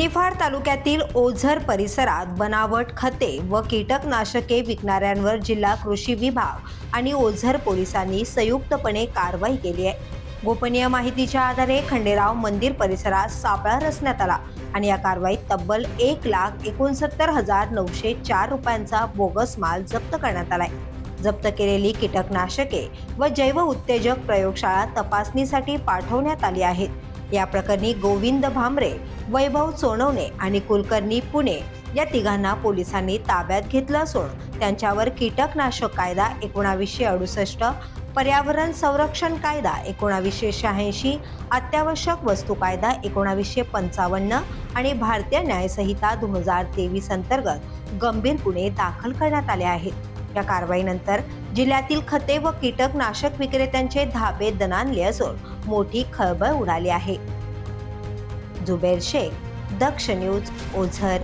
निफाड तालुक्यातील ओझर परिसरात बनावट खते व कीटकनाशके विकणाऱ्यांवर जिल्हा कृषी विभाग आणि ओझर पोलिसांनी संयुक्तपणे कारवाई केली आहे. गोपनीय माहितीच्या आधारे खंडेराव मंदिर परिसरात सापळा रचण्यात आला आणि या कारवाईत तब्बल एक लाख एकोणसत्तर हजार नऊशे चार रुपयांचा बोगस माल जप्त करण्यात आलाय. जप्त केलेली कीटकनाशके व जैव उत्तेजक प्रयोगशाळा तपासणीसाठी पाठवण्यात आली आहेत. या प्रकरणी गोविंद भामरे वैभव सोनवणे आणि कुलकर्णी पुणे या तिघांना पोलिसांनी ताब्यात घेतलं असून त्यांच्यावर कीटकनाशक कायदा एकोणावीसशे अडुसष्ट पर्यावरण संरक्षण कायदा एकोणावीसशे शहाऐंशी अत्यावश्यक वस्तू कायदा एकोणावीसशे पंचावन्न आणि भारतीय न्यायसंहिता दोन हजार तेवीस अंतर्गत गंभीर गुन्हे दाखल करण्यात आले आहेत. या कारवाईनंतर जिल्ह्यातील खते व कीटकनाशक विक्रेत्यांचे धाबे दणानले असून मोठी खळबळ उडाली आहे. जुबेर शेख दक्ष न्यूज ओझर.